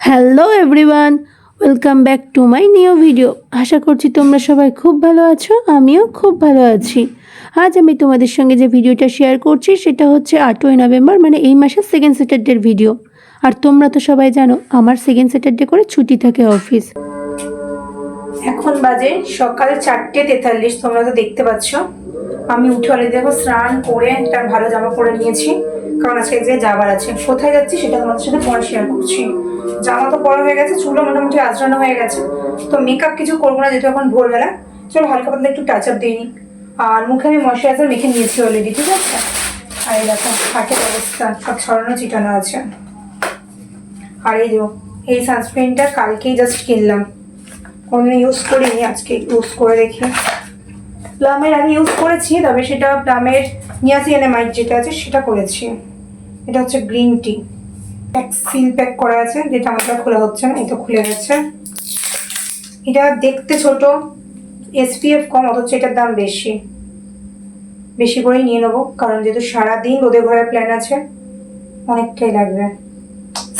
Hello everyone welcome back to my new video আশা করছি তোমরা সবাই খুব ভালো আছো, আমিও খুব ভালো আছি। আজ আমি তোমাদের সঙ্গে যে ভিডিওটা শেয়ার করছি, সেটা হচ্ছে আটই নভেম্বর মানে এই মাসের সেকেন্ড স্যাটারডের ভিডিও আর তোমরা তো সবাই জানো, আমার সেকেন্ড স্যাটারডে করে ছুটি থাকে অফিস এখন বাজে সকাল চারটে তেতাল্লিশ, তোমরা তো দেখতে পাচ্ছ। আমি উঠে অলরেডি দেখো স্নান করে একটা ভালো জামা পরে নিয়েছি, কারণ আজকে যাবার আছে। কোথায় যাচ্ছি সেটা তোমাদের সাথে পরে শেয়ার করছি। জামা তো পরা হয়ে গেছে, চুলও মোটামুটি আজরানো হয়ে গেছে। তো মেকআপ কিছু করব না, যেহেতু এখন ভোরবেলা। চলো হালকা পাতলা একটু টাচ আপ দিইনি আর মুখে আমি ময়শ্চারাইজার মেখে নিয়েছি অলরেডি ঠিক আছে? আর এই দেখো হাটের অবস্থা, সব ছড়ানো চিটানো আছে। আর এই দেখো এই সানস্ক্রিনটা কালকেই জাস্ট কিনলাম। কোনোদিন ইউজ করিনি, আজকে ইউজ করে দেখি। প্লামের আগে ইউজ করেছি, তবে সেটা প্লামের নিয়াসিয়ানামাইড যেটা আছে, সেটা করেছি। এটা হচ্ছে গ্রিন টি সিল প্যাক করা আছে যেটা আমাদের খোলা হচ্ছে না তো খুলে গেছে এটা দেখতে ছোট এসপিএফ কম অথচ এটার দাম বেশি। বেশি করেই নিয়ে নেব কারণ যেহেতু সারাদিন রোদে ঘোরার প্ল্যান আছে অনেকটাই লাগবে।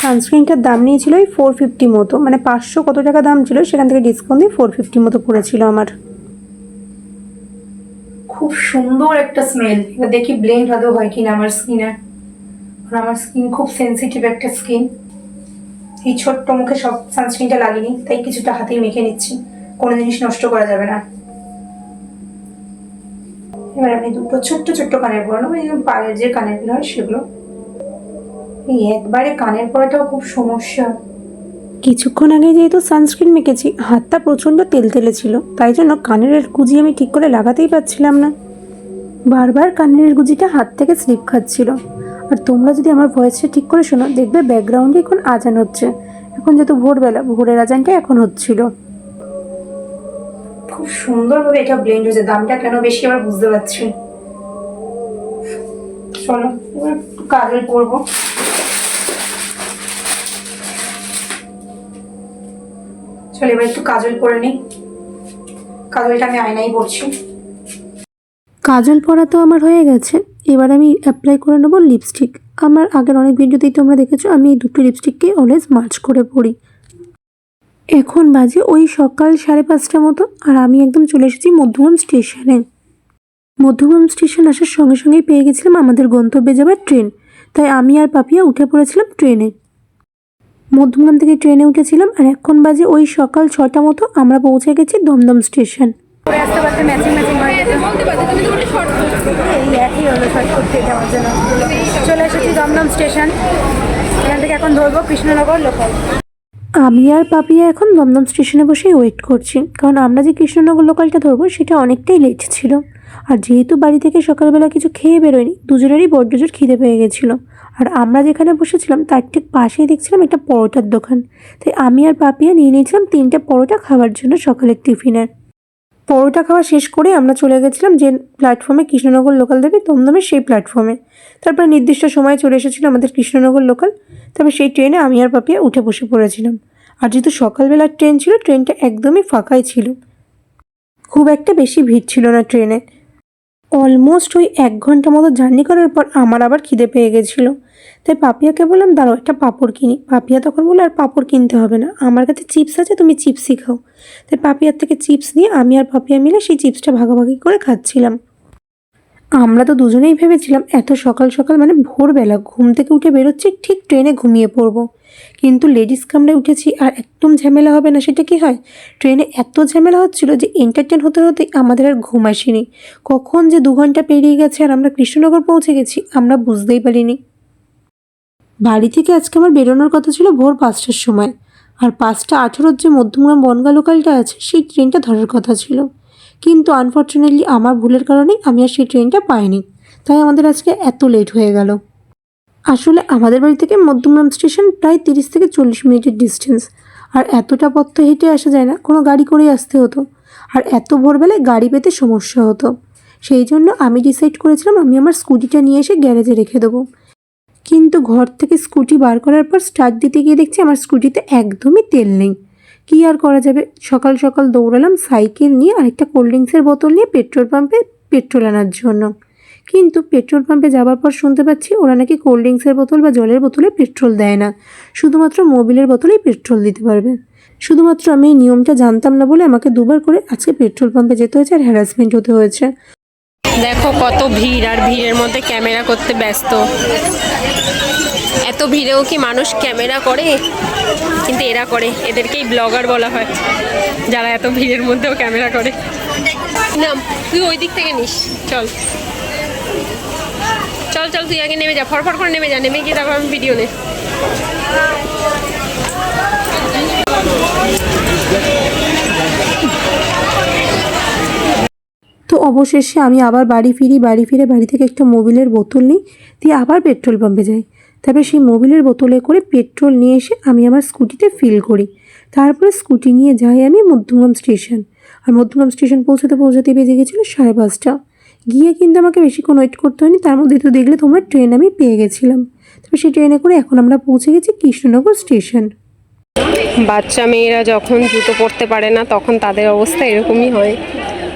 সানস্ক্রিনটার দাম নিয়েছিল ওই ফোর ফিফটি মতো মানে পাঁচশো কত টাকা দাম ছিল সেখান থেকে ডিসকাউন্ট দিয়ে ফোর ফিফটি মতো পড়েছিল আমার। খুব সুন্দর একটা স্মেল এবার দেখি ব্লেন্ড হয়তো হয় কিনা আমার স্কিনে আর আমার স্কিন খুব সেন্সিটিভ একটা স্কিন এই ছোট্ট মুখে সব সানস্ক্রিনটা লাগিনি তাই কিছুটা হাতেই মেখে নিচ্ছি। কোনো জিনিস নষ্ট করা যাবে না। এবার আমি দুটো ছোট্ট ছোট্ট কানের পরানো ওই যে পায়ের যে কানেরগুলো হয় সেগুলো। এই একবারে কানের পরাটাও খুব সমস্যা। কিছুক্ষণ আগে যেহেতু সানস্ক্রিন মেখেছি, হাতটা প্রচণ্ড তেলতেলে ছিল, তাই জন্য কানের গুজি আমি ঠিক করে লাগাতেই পারছিলাম না। বারবার কানের গুজিটা হাত থেকে স্লিপ খাচ্ছিল। আর তোমরা যদি আমার ভয়েসটা ঠিক করে শোনো দেখবে ব্যাকগ্রাউন্ডে এখন আজান হচ্ছে। এখন যেহেতু ভোরবেলা ভোরের আজানটা এখন হচ্ছিল। খুব সুন্দরভাবে এটা ব্লেন্ড হয়েছে দামটা কেন বেশি আবার বুঝতে পারছি। চলো কাজল করব। চলো এবার একটু কাজল করে নিই। কাজলটা আমি আয়নাই পড়ছি। কাজল পরা তো আমার হয়ে গেছে। এবার আমি অ্যাপ্লাই করে নেব লিপস্টিক আমার আগের অনেক ভিডিওতেই তোমরা দেখেছ আমি এই দুটো লিপস্টিককে অলওয়েজ মার্চ করে পড়ি এখন বাজে ওই সকাল সাড়ে পাঁচটা মতো আর আমি একদম চলে এসেছি মধ্যগ্রাম স্টেশনে মধ্যগ্রাম স্টেশন আসার সঙ্গে সঙ্গেই পেয়ে গেছিলাম আমাদের গন্তব্যে যাবার ট্রেন তাই আমি আর পাপিয়া উঠে পড়েছিলাম ট্রেনে মধ্যমগ্রাম থেকে ট্রেনে উঠেছিলাম আর এখন বাজে ওই সকাল ছটা মতো আমরা পৌঁছে গেছি দমদম স্টেশন ম্যাচিং এই একই শর্ট করতে যাওয়ার জন্য। চলে এসেছি দমদম স্টেশন। এখান থেকে এখন ধরবো কৃষ্ণনগর লোকাল আমি আর পাপিয়া এখন দমদম স্টেশনে বসেই ওয়েট করছি। কারণ আমরা যে কৃষ্ণনগর লোকালটা ধরবো, সেটা অনেকটাই লেট ছিল। আর যেহেতু বাড়ি থেকে সকালবেলা কিছু খেয়ে বেরোয়নি, দুজনেরই বড্ড জোর খিদে পেয়ে গেছিল। আর আমরা যেখানে বসেছিলাম, তার ঠিক পাশেই দেখছিলাম একটা পরোটার দোকান। তাই আমি আর পাপিয়া নিয়ে নিয়েছিলাম তিনটে পরোটা খাওয়ার জন্য সকালের টিফিনে পরোটা খাওয়া শেষ করে আমরা চলে গেছিলাম যে প্ল্যাটফর্মে কৃষ্ণনগর লোকাল দেবে দমদমের সেই প্ল্যাটফর্মে তারপর নির্দিষ্ট সময়ে চলে এসেছিল আমাদের কৃষ্ণনগর লোকাল তবে সেই ট্রেনে আমি আর পাপিয়া উঠে বসে পড়েছিলাম। আর যেহেতু সকালবেলার ট্রেন ছিল, ট্রেনটা একদমই ফাঁকাই ছিল। খুব একটা বেশি ভিড় ছিল না ট্রেনে। অলমোস্ট ওই এক ঘণ্টা মতো জার্নি করার পর আমার আবার খিদে পেয়ে গেছিল। তাই পাপিয়াকে বললাম, দাঁড়াও, একটা পাপড় কিনি। পাপিয়া তখন বলল, আর পাপড় কিনতে হবে না। আমার কাছে চিপস আছে, তুমি চিপসই খাও। তাই পাপিয়ার থেকে চিপস নিয়ে আমি আর পাপিয়া মিলে সেই চিপসটা ভাগাভাগি করে খাচ্ছিলাম। আমরা তো দুজনেই ভেবেছিলাম এত সকাল সকাল মানে ভোরবেলা ঘুম থেকে উঠে বেরোচ্ছি, ঠিক ট্রেনে ঘুমিয়ে পড়ব। কিন্তু লেডিস কামরায় উঠেছি আর একদম ঝামেলা হবে না, সেটা কি হয়? ট্রেনে এত ঝামেলা হচ্ছিল যে এন্টারটেন হতে হতে আমাদের আর ঘুম আসেনি। কখন যে দু ঘণ্টা পেরিয়ে গেছে আর আমরা কৃষ্ণনগর পৌঁছে গেছি, আমরা বুঝতেই পারিনি। বাড়ি থেকে আজকে আমার বেরোনোর কথা ছিল ভোর পাঁচটার সময়। আর পাঁচটা আঠেরোর যে মধ্যমগ্রাম বনগা লোকালটা আছে, সেই ট্রেনটা ধরার কথা ছিল। কিন্তু আনফর্চুনেটলি আমার ভুলের কারণে আমি আর সেই ট্রেনটা পাইনি। তাই আমাদের আজকে এত লেট হয়ে গেল। আসলে আমাদের বাড়ি থেকে মধ্যমগ্রাম স্টেশন প্রায় তিরিশ থেকে চল্লিশ মিনিটের ডিস্টেন্স আর এতটা পথ তো হেঁটে আসা যায় না, কোনো গাড়ি করেই আসতে হতো। আর এত ভোরবেলায় গাড়ি পেতে সমস্যা হতো। সেই জন্য আমি ডিসাইড করেছিলাম আমি আমার স্কুটিটা নিয়ে এসে গ্যারেজে রেখে দেবো। কিন্তু ঘর থেকে স্কুটি বার করার পর স্টার্ট দিতে গিয়ে দেখছি আমার স্কুটিতে একদমই তেল নেই। কী আর করা যাবে? সকাল সকাল দৌড়ালাম, সাইকেল নিয়ে আরেকটা কোল্ড ড্রিঙ্কসের বোতল নিয়ে পেট্রোল পাম্পে পেট্রোল আনার জন্য। কিন্তু পেট্রোল পাম্পে যাবার পর শুনতে পাচ্ছি ওরা নাকি কোল্ড ড্রিঙ্কসের বোতল বা জলের বোতলে পেট্রোল দেয় না। শুধুমাত্র মোবিলের বোতলেই পেট্রোল দিতে পারবে। শুধুমাত্র আমি এই নিয়মটা জানতাম না বলে আমাকে দুবার করে আজকে পেট্রোল পাম্পে যেতে হয়েছে আর হ্যারাসমেন্ট হতে হয়েছে। দেখো কত ভিড় আর ভিড়ের মধ্যে ক্যামেরা করতে ব্যস্ত। এত ভিড়েও কি মানুষ ক্যামেরা করে? কিন্তু এরা করে। এদেরকেই ব্লগার বলা হয়। যারা এত ভিড়ের মধ্যেও ক্যামেরা করে। না, তুই ওই দিক থেকে নিস। চল। চল চল, তুই আগে নেমে যা। ফরফর করে নেমে যা। নেমে গিয়ে তারপর আমি ভিডিও নে তো অবশেষে আমি আবার বাড়ি ফিরি, বাড়ি ফিরে বাড়ি থেকে একটা মোবিলের বোতল নিই, দিয়ে আবার পেট্রোল পাম্পে যাই। তারপরে সেই মোবিলের বোতলে করে পেট্রোল নিয়ে এসে আমি আমার স্কুটিতে ফিল করি। তারপরে স্কুটি নিয়ে যাই আমি মধ্যমগ্রাম স্টেশন। আর মধ্যমগ্রাম স্টেশন পৌঁছাতে পৌঁছাতে বেজে গেছিল সাড়ে পাঁচটা। গিয়ে কিন্তু আমাকে বেশিক্ষণ ওয়েট করতে হয়নি, তার মধ্যে তো দেখলে তোমরা ট্রেন আমি পেয়ে গেছিলাম। তবে সেই ট্রেনে করে এখন আমরা পৌঁছে গেছি কৃষ্ণনগর স্টেশন। বাচ্চা মেয়েরা যখন জুতো পরতে পারে না, তখন তাদের অবস্থা এরকমই হয়।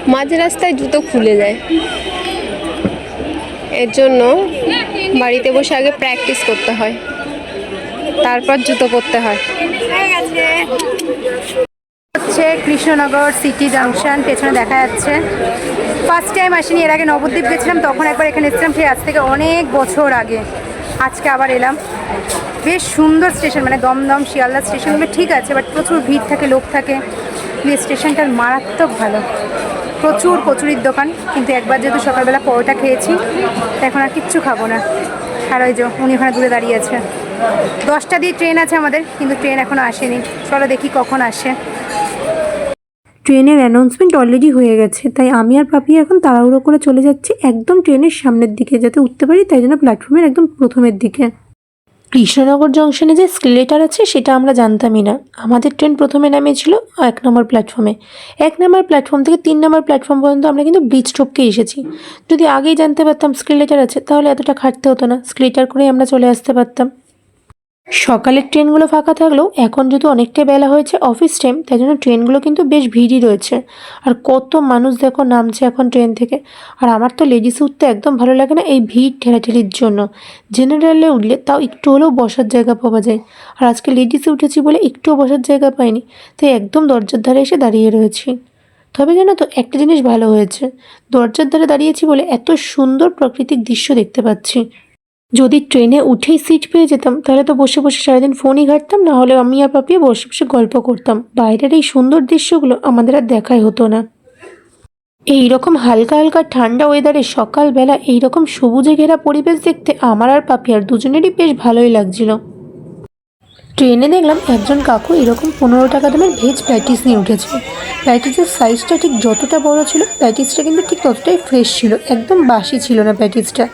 মাঝ রাস্তায় জুতো খুলে যায়। এর জন্য বাড়িতে বসে আগে প্র্যাকটিস করতে হয়। তারপর জুতো পরতে হয়। হচ্ছে কৃষ্ণনগর সিটি জাংশন, পেছনে দেখা যাচ্ছে। ফার্স্ট টাইম আসিনি, এর আগে নবদ্বীপ গেছিলাম, তখন একবার এখানে এসেছিলাম, সেই আজ থেকে অনেক বছর আগে। আজকে আবার এলাম। বেশ সুন্দর স্টেশন মানে দমদম, শিয়ালদা স্টেশনগুলো ঠিক আছে বাট প্রচুর ভিড় থাকে, লোক থাকে। স্টেশনটার মারাত্মক ভালো। প্রচুর কচুরির দোকান, কিন্তু একবার যেহেতু সকালবেলা পরোটা খেয়েছি, এখন আর কিচ্ছু খাব না। আর ওই যে উনি ওখানে দূরে দাঁড়িয়ে আছে। দশটা দিয়ে ট্রেন আছে আমাদের, কিন্তু ট্রেন এখনও আসেনি। চলো দেখি কখন আসে। ট্রেনের অ্যানাউন্সমেন্ট অলরেডি হয়ে গেছে, তাই আমি আর পাপি এখন তাড়াহুড়ো করে চলে যাচ্ছি একদম ট্রেনের সামনের দিকে, যাতে উঠতে পারি তাই জন্য প্ল্যাটফর্মের একদম প্রথমের দিকে। কৃষ্ণনগর জংশনে যে স্কেলেটার আছে, সেটা আমরা জানতামই না। আমাদের ট্রেন প্রথমে নামিয়েছিল এক নম্বর প্ল্যাটফর্মে। এক নম্বর প্ল্যাটফর্ম থেকে তিন নম্বর প্ল্যাটফর্ম পর্যন্ত আমরা কিন্তু ব্রিজ টপকে এসেছি। যদি আগেই জানতে পারতাম স্কেলেটার আছে, তাহলে এতটা খাটতে হতো না। স্কেলেটার করেই আমরা চলে আসতে পারতাম। সকালের ট্রেনগুলো ফাঁকা থাকলেও এখন যেহেতু অনেকটাই বেলা হয়েছে অফিস টাইম তাই জন্য ট্রেনগুলো কিন্তু বেশ ভিড়ই রয়েছে। আর কত মানুষ দেখো নামছে এখন ট্রেন থেকে। আর আমার তো লেডিস উঠতে একদম ভালো লাগে না এই ভিড় ঠেলাঠেলির জন্য। জেনারেলে উঠলে তাও একটু হলেও বসার জায়গা পাওয়া যায়। আর আজকে লেডিসে উঠেছি বলে একটুও বসার জায়গা পাইনি। তাই একদম দরজার ধারে এসে দাঁড়িয়ে রয়েছি। তবে জানো তো, একটা জিনিস ভালো হয়েছে। দরজার ধারে দাঁড়িয়েছি বলে এত সুন্দর প্রাকৃতিক দৃশ্য দেখতে পাচ্ছি। যদি ট্রেনে উঠেই সিট পেয়ে যেতাম, তাহলে তো বসে বসে সারাদিন ফোনই ঘাটতাম, না হলে আমি আর পাপিয়ে বসে বসে গল্প করতাম। বাইরের এই সুন্দর দৃশ্যগুলো আমাদের আর দেখাই হতো না। এই রকম হালকা হালকা ঠান্ডা ওয়েদারে সকালবেলা এই রকম সবুজে ঘেরা পরিবেশ দেখতে আমার আর পাপিয়ার দুজনেরই বেশ ভালোই লাগছিল। ট্রেনে দেখলাম একজন কাকু এরকম পনেরো টাকা দামের ভেজ প্যাটিস নিয়ে উঠেছে। প্যাটিসের সাইজটা ঠিক যতটা বড় ছিল প্যাটিসটা কিন্তু ঠিক ততটাই ফ্রেশ ছিল, একদম বাসি ছিল না প্যাটিসটা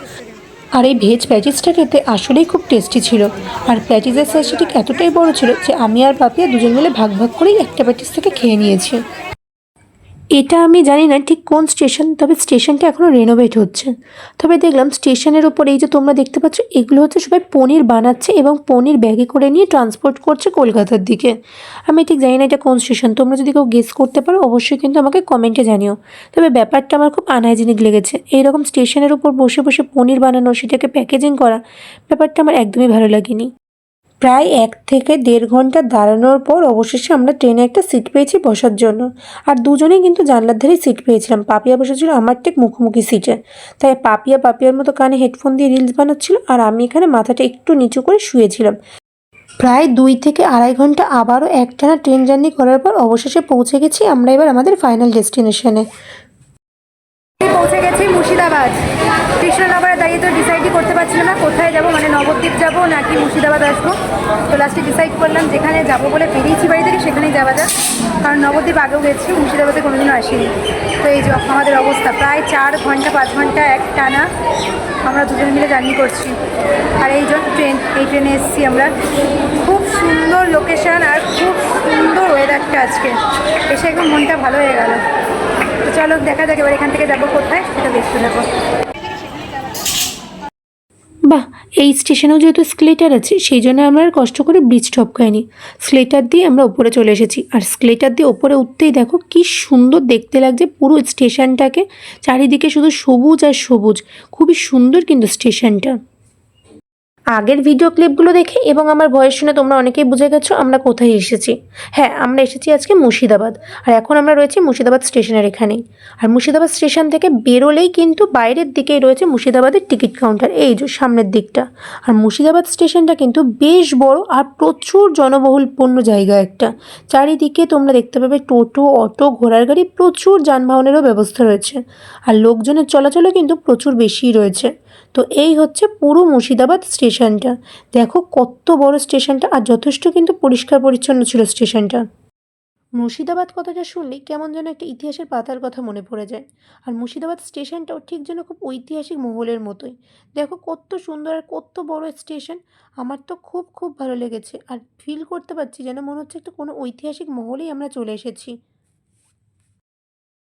আর এই ভেজ প্যাটিসটা খেতে আসলেই খুব টেস্টি ছিল। আর প্যাটিসের সাইজটা এতটাই বড় ছিল যে আমি আর পাপিয়া দুজন মিলে ভাগ ভাগ করেই একটা প্যাটিস থেকে খেয়ে নিয়েছি। এটা আমি জানি না ঠিক কোন স্টেশন, তবে স্টেশনটা এখনও রেনোভেট হচ্ছে। তবে দেখলাম স্টেশনের ওপর এই যে তোমরা দেখতে পাচ্ছ, এগুলো হচ্ছে সবাই পনির বানাচ্ছে এবং পনির ব্যাগে করে নিয়ে ট্রান্সপোর্ট করছে কলকাতার দিকে। আমি ঠিক জানি না এটা কোন স্টেশন, তোমরা যদি কেউ গেস করতে পারো, অবশ্যই কিন্তু আমাকে কমেন্টে জানিও। তবে ব্যাপারটা আমার খুব আনহাইজেনিক লেগেছে। এইরকম স্টেশনের উপর বসে বসে পনির বানানো, সেটাকে প্যাকেজিং করা, ব্যাপারটা আমার একদমই ভালো লাগেনি। প্রায় এক থেকে দেড় ঘণ্টা দাঁড়ানোর পর অবশেষে আমরা ট্রেনে একটা সিট পেয়েছি বসার জন্য। আর দুজনেই কিন্তু জানলার ধারেই সিট পেয়েছিলাম। পাপিয়া বসেছিল আমার ঠিক মুখোমুখি সিটে। তাই পাপিয়া পাপিয়ার মতো কানে হেডফোন দিয়ে রিলস বানাচ্ছিল আর আমি এখানে মাথাটা একটু নিচু করে শুয়েছিলাম। প্রায় দুই থেকে আড়াই ঘণ্টা আবারও একটানা ট্রেন জার্নি করার পর অবশেষে পৌঁছে গেছি আমরা এবার আমাদের ফাইনাল ডেস্টিনেশনে। পৌঁছে গেছি মুর্শিদাবাদ। কৃষ্ণনগরে দাঁড়িয়ে তো ডিসাইডই করতে পারছিলাম না, কোথায় যাব মানে নবদ্বীপ যাব নাকি মুর্শিদাবাদ আসব। তো লাস্টে ডিসাইড করলাম যেখানে যাব বলে বেরিয়েছি বাড়ি থেকে সেখানেই যাওয়া যাক। কারণ নবদ্বীপ আগেও গেছি, মুর্শিদাবাদে কোনোদিনও আসিনি। তো এই যে আমাদের অবস্থা, প্রায় চার ঘণ্টা, পাঁচ ঘণ্টা এক টানা আমরা দুজন মিলে জার্নি করছি। আর এই যে ট্রেন এই ট্রেনে এসেছি আমরা। খুব সুন্দর লোকেশন আর খুব সুন্দর ওয়েদারটা আজকে। এসে একদম মনটা ভালো হয়ে গেল। তো চলো দেখা যাক এবার এখান থেকে যাব কোথায়, সেটা দেখতে যাব বাহ, এই স্টেশনেও যেহেতু স্কেলেটার আছে, সেই জন্য আমরা আর কষ্ট করে ব্রিজ টপ খাইনি স্কেলেটার দিয়ে আমরা ওপরে চলে এসেছি। আর স্কেলেটার দিয়ে ওপরে উঠতেই দেখো কি সুন্দর দেখতে লাগছে পুরো স্টেশনটাকে। চারিদিকে শুধু সবুজ আর সবুজ। খুবই সুন্দর কিন্তু স্টেশনটা। আগের ভিডিও ক্লিপগুলো দেখে এবং আমার ভয়েস শুনে তোমরা অনেকেই বুঝে গেছো আমরা কোথায় এসেছি। হ্যাঁ আমরা এসেছি আজকে মুর্শিদাবাদ। আর এখন আমরা রয়েছি মুর্শিদাবাদ স্টেশনের এখানেই। আর মুর্শিদাবাদ স্টেশন থেকে বেরোলেই কিন্তু বাইরের দিকেই রয়েছে মুর্শিদাবাদের টিকিট কাউন্টার এই যে সামনের দিকটা। আর মুর্শিদাবাদ স্টেশনটা কিন্তু বেশ বড় আর প্রচুর জনবহুলপূর্ণ জায়গা একটা। চারিদিকে তোমরা দেখতে পাবে টোটো, অটো, ঘোড়ার গাড়ি, প্রচুর যানবাহনেরও ব্যবস্থা রয়েছে। আর লোকজনের চলাচলও কিন্তু প্রচুর বেশিই রয়েছে। তো এই হচ্ছে পুরো মুর্শিদাবাদ স্টেশনটা। দেখো কত বড় স্টেশনটা আর যথেষ্ট কিন্তু পরিষ্কার পরিচ্ছন্ন ছিল স্টেশনটা। মুর্শিদাবাদ কথাটা শুনলেই কেমন যেন একটা ইতিহাসের পাতার কথা মনে পড়ে যায়। আর মুর্শিদাবাদ স্টেশনটাও ঠিক যেন খুব ঐতিহাসিক মহলের মতোই। দেখো কত সুন্দর আর কত বড় স্টেশন, আমার তো খুব খুব ভালো লেগেছে। আর ফিল করতে পারছি যেন মনে হচ্ছে একটা কোনো ঐতিহাসিক মহলেই আমরা চলে এসেছি।